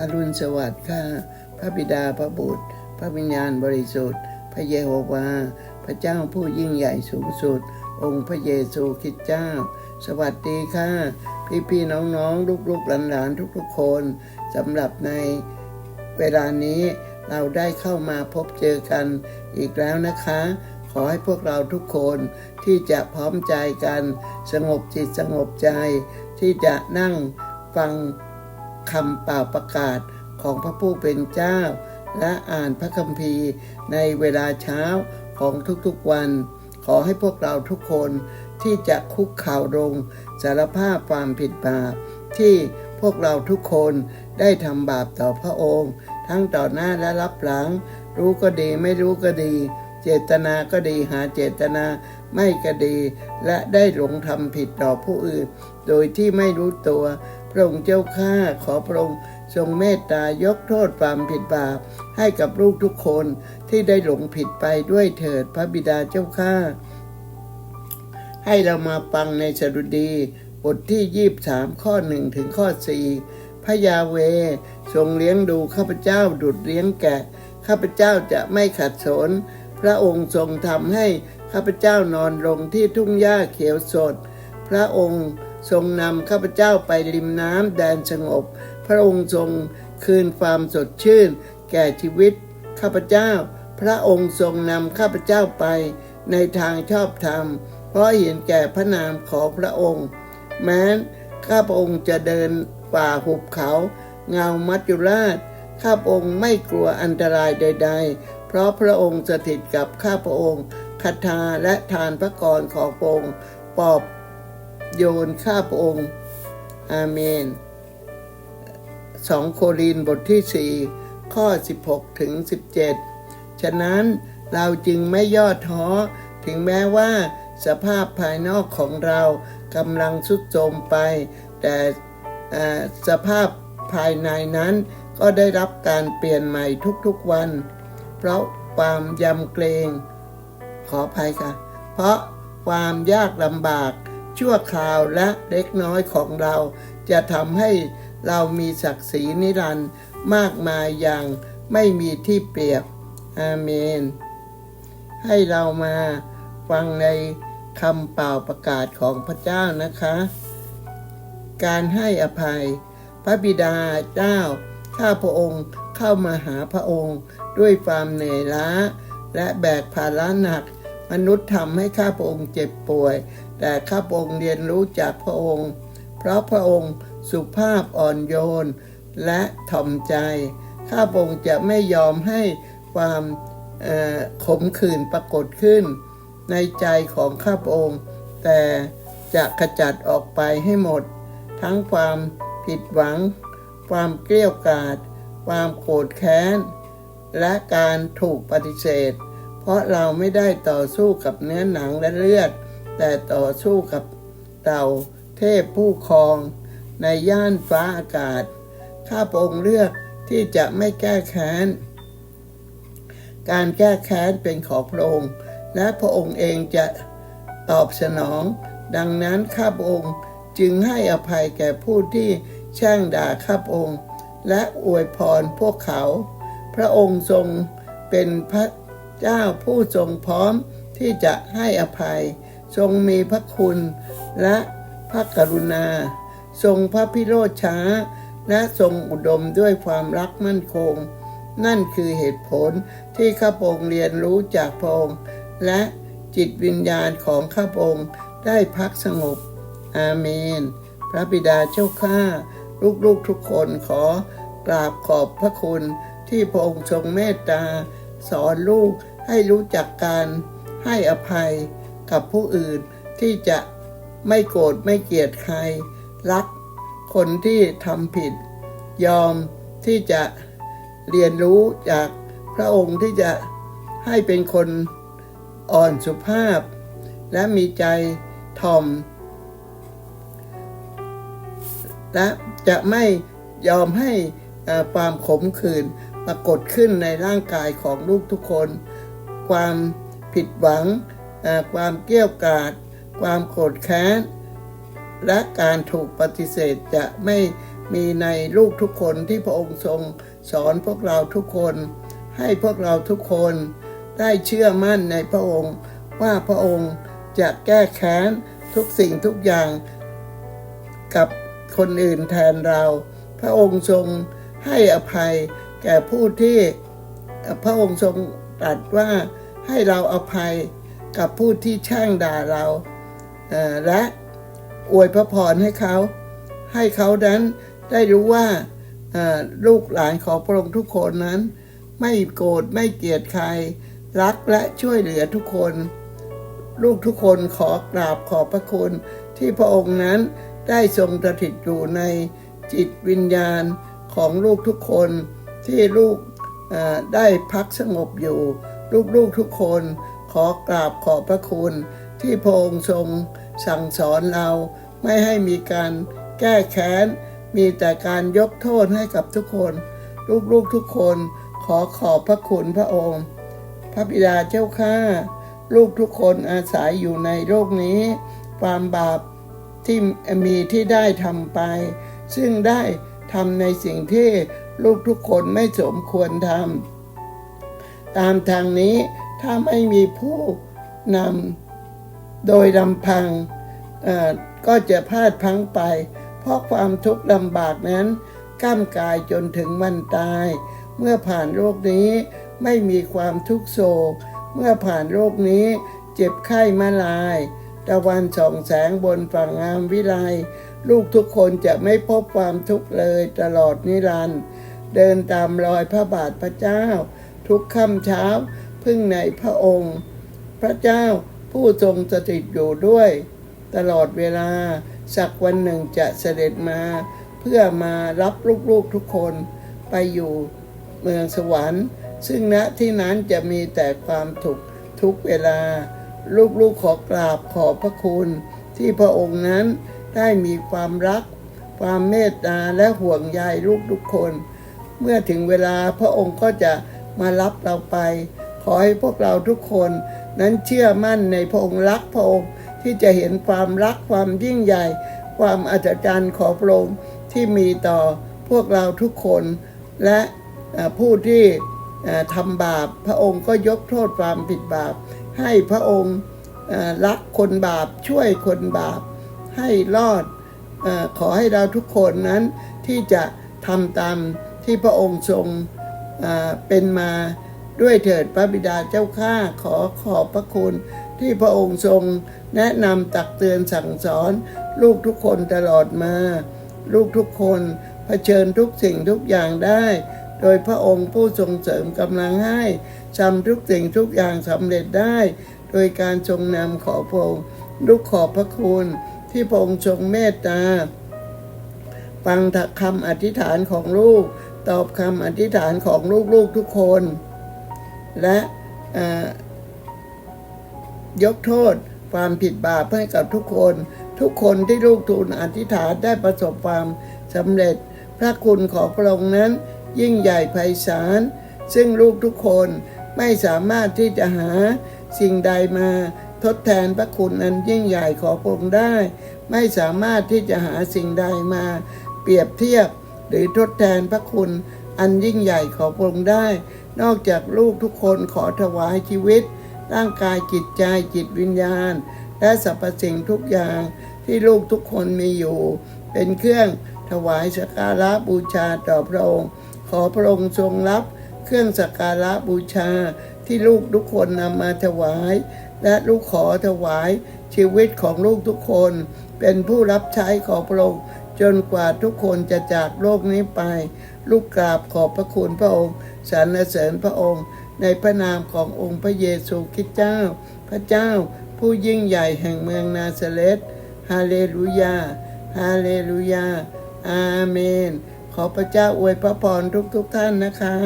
อรุณสวัสดิ์ข้าพระบิดาพระบุตร พระวิญญาณบริสุทธิ์ พระเยโฮวาห์พระเจ้าผู้ยิ่งใหญ่สูงสุด องค์พระเยซูคริสต์เจ้า สวัสดีค่ะ พี่พี่ๆน้องๆลูกๆหลานๆทุกๆคนสำหรับในเวลานี้เราได้เข้ามาพบเจอกันอีกแล้วนะคะ ขอให้พวกเราทุกคนที่จะพร้อมใจกัน สงบจิตสงบใจ ที่จะนั่งฟัง คำเป่าประกาศของพระผู้เป็นเจ้า และอ่านพระคัมภีร์ในเวลาเช้าของทุกๆวัน ขอให้พวกเราทุกคนที่จะคุกเข่าลงสารภาพความผิดบาปที่พวกเราทุกคนได้ทำบาปต่อพระองค์ ทั้งต่อหน้าและรับหลัง รู้ก็ดีไม่รู้ก็ดี เจตนาก็ดีหาเจตนาไม่ก็ดี และได้หลงทำผิดต่อผู้อื่น โดยที่ไม่รู้ตัว พระองค์เจ้าข้าขอพระองค์ทรงเมตตายกโทษความผิดบาปให้กับลูกทุกคนที่ได้หลงผิดไปด้วยเถิดพระบิดาเจ้าข้าให้เรามาฟังในสดุดีบทที่23ข้อ1ถึงข้อ4พระยาเวทรงเลี้ยงดูข้าพเจ้าดุดเลี้ยงแกะ ข้าพเจ้าจะไม่ขัดสน พระองค์ทรงทำให้ข้าพเจ้านอนลงที่ทุ่งหญ้าเขียวสด พระองค์ ทรงนำข้าพเจ้าไปริมน้ำแดนสงบ พระองค์ทรงคืนความสดชื่น แก่ชีวิต ข้าพเจ้า พระองค์ทรงนำข้าพเจ้าไป ในทางชอบธรรม เพราะเห็นแก่พระนามของพระองค์ แม้นข้าพระองค์จะเดินป่าหุบเขา เงามัจจุราช ข้าพระองค์ไม่กลัวอันตรายใด ๆ เพราะพระองค์สถิตกับข้าพระองค์คาถาและทานพระกรของพระองค์ปอบ โยนข้าพระองค์ อาเมน2โครินบทที่4ข้อ 16 ถึง 17 ฉะนั้นเราจึงไม่ย่อท้อ ถึงแม้ว่าสภาพภายนอกของเรากำลังสุดโทมไป แต่สภาพภายในนั้นก็ได้รับการเปลี่ยนใหม่ทุกๆวัน เพราะความยำเกรง ขออภัยค่ะ เพราะความยากลำบาก ชั่วคราวและเล็กน้อยของเรา จะทำให้เรามีศักดิ์ศรีนิรันดร์มากมายอย่างไม่มีที่เปรียบ อาเมน ให้เรามาฟังในคำเป่าประกาศของพระเจ้านะคะ การให้อภัย พระบิดาเจ้า ข้าพระองค์เข้ามาหาพระองค์ด้วยความเหนื่อยล้า และแบกภาระหนัก มนุษย์ทำให้ข้าพระองค์เจ็บป่วย แต่ข้าพระองค์เรียนรู้จากพระองค์ เพราะพระองค์สุภาพอ่อนโยนและถ่อมใจ ข้าพระองค์จะไม่ยอมให้ความขมขื่นปรากฏขึ้น ในใจของข้าพระองค์ แต่จะขจัดออกไปให้หมด ทั้งความผิดหวัง ความเกลี้ยกล่อดความโกรธแค้น และการถูกปฏิเสธ ราะเราไม่ได้ต่อสู้กับเนื้อหนังและเลือด แต่ต่อสู้กับเต่าเทพผู้ครอง ในย่านฟ้าอากาศ ข้าพระองค์เลือกที่จะไม่แก้แค้น การแก้แค้นเป็นของพระองค์ และพระองค์เองจะตอบสนอง ดังนั้นข้าพระองค์จึงให้อภัยแก่ผู้ที่แช่งด่าข้าพระองค์ และอวยพรพวกเขา พระองค์ทรงเป็นพระ เจ้าผู้ทรงพร้อมที่จะให้อภัย ทรงมีพระคุณและพระกรุณา ทรงพระพิโรธช้า และทรงอุดมด้วยความรักมั่นคง นั่นคือเหตุผลที่ข้าพงค์เรียนรู้จากพงค์และจิตวิญญาณของข้าพงค์ได้พักสงบ อาเมน พระบิดาเจ้าข้าลูกๆทุกคนขอกราบขอบพระคุณที่พระองค์ทรงเมตตา สอนลูก ให้รู้จักการให้อภัยกับผู้อื่นที่จะไม่โกรธไม่เกลียดใคร รักคนที่ทำผิด ยอมที่จะเรียนรู้จากพระองค์ที่จะให้เป็นคนอ่อนสุภาพ และมีใจถ่อม และจะไม่ยอมให้อ่อความขมขื่นปรากฏขึ้นในร่างกายของลูกทุกคน ความผิดหวัง ความเกลี้ยวกาด ความโกรธแค้น และการถูกปฏิเสธจะไม่มีในลูกทุกคนที่พระองค์ทรงสอนพวกเราทุกคน ให้พวกเราทุกคนได้เชื่อมั่นในพระองค์ว่าพระองค์จะแก้แค้นทุกสิ่งทุกอย่างกับคนอื่นแทนเรา พระองค์ทรงให้อภัยแก่ผู้ที่พระองค์ทรงตรัสว่า ให้เราอภัยกับผู้ที่ช่างด่าเราและอวยพระพรให้เขา ให้เขานั้นได้รู้ว่าลูกหลานของพระองค์ทุกคนนั้น ไม่โกรธไม่เกลียดใคร รักและช่วยเหลือทุกคน ลูกทุกคนขอกราบขอบพระคุณที่พระองค์นั้นได้ทรงสถิตอยู่ในจิตวิญญาณของลูกทุกคนที่ลูกได้พักสงบอยู่ ลูกๆทุกคนขอกราบขอบพระคุณ ที่พระองค์ทรงสั่งสอนเราไม่ให้มีการแก้แค้น มีแต่การยกโทษให้กับทุกคน ลูกๆทุกคนขอขอบพระคุณพระองค์ พระบิดาเจ้าข้าลูกทุกคนอาศัยอยู่ในโลกนี้ ความบาปที่มีที่ได้ทำไป ซึ่งได้ทำในสิ่งที่ลูกทุกคนไม่สมควรทำ ตามทางนี้ถ้าไม่มีผู้นำโดยลำพังก็จะพลาดพังไป เพราะความทุกข์ลำบากนั้นก้ามกายจนถึงวันตาย เมื่อผ่านโรคนี้ไม่มีความทุกโศก เมื่อผ่านโรคนี้เจ็บไข้มาลายตะวันส่องแสงบนฝั่งงามวิไลลูกทุกคนจะไม่พบความทุกข์เลยตลอดนิรันดร์เดินตามรอยพระบาทพระเจ้า ทุกค่ำเช้า พึ่งในพระองค์ พระเจ้าผู้ทรงสถิตอยู่ด้วย ตลอดเวลา สักวันหนึ่งจะเสด็จมา เพื่อมารับลูกๆทุกคนไปอยู่เมืองสวรรค์ ซึ่งณที่นั้นจะมีแต่ความทุกทุกเวลา ลูกๆขอกราบขอบพระคุณ ที่พระองค์นั้นได้มีความรัก ความเมตตาและห่วงใยลูกทุกคน เมื่อถึงเวลาพระองค์ก็จะ มารับเราไป ขอให้พวกเราทุกคน นั้นเชื่อมั่นในพระองค์รักพระองค์ที่จะเห็นความรักความยิ่งใหญ่ ความอัศจรรย์ของพระองค์ที่มีต่อพวกเราทุกคน และผู้ที่ทำบาปพระองค์ก็ยกโทษความผิดบาป ให้พระองค์รักคนบาปช่วยคนบาปให้รอดอขอให้เราทุกคนนั้นที่จะทำตามที่พระองค์ทรง เป็นมาด้วยเถิดพระบิดาเจ้าข้าขอขอบพระคุณที่พระองค์ทรงแนะนำตักเตือนสั่งสอน ลูกทุกคนตลอดมา ลูกทุกคนเผชิญทุกสิ่งทุกอย่างได้ โดยพระองค์ผู้ทรงเสริมกำลังให้ทำทุกสิ่งทุกอย่างสำเร็จได้ โดยการทรงนำขอพระองค์ลูกขอบพระคุณที่พระองค์ทรงเมตตา ฟังคำอธิษฐานของลูก ตอบคำอธิษฐานของลูกๆทุกคน และยกโทษความผิดบาปให้กับทุกคน ทุกคนที่ลูกทูลอธิษฐานได้ประสบความสำเร็จ พระคุณของพระองค์นั้น ยิ่งใหญ่ไพศาลซึ่งลูกทุกคนไม่สามารถที่จะหาสิ่งใดมาทดแทนพระคุณอันยิ่งใหญ่ของพระองค์ได้ ไม่สามารถที่จะหาสิ่งใดมาเปรียบเทียบ หรือทดแทนพระคุณอันยิ่งใหญ่ของพระองค์ได้ นอกจากลูกทุกคนขอถวายชีวิต ร่างกายจิตใจจิตวิญญาณ และสรรพสิ่งทุกอย่างที่ลูกทุกคนมีอยู่ เป็นเครื่องถวายสักการะบูชาต่อพระองค์ ขอพระองค์ทรงรับเครื่องสักการะบูชาที่ลูกทุกคนนำมาถวาย และลูกขอถวายชีวิตของลูกทุกคน เป็นผู้รับใช้ของพระองค์ จนกว่าทุกคนจะจากโลกนี้ไป ลูกกราบขอบพระคุณพระองค์สรรเสริญพระองค์ ในพระนามขององค์พระเยซูคริสต์เจ้า พระเจ้าผู้ยิ่งใหญ่แห่งเมืองนาซาเรตฮาเลลูยา ฮาเลลูยา อาเมน ขอพระเจ้าอวยพระพรทุกๆทท่านนะคะ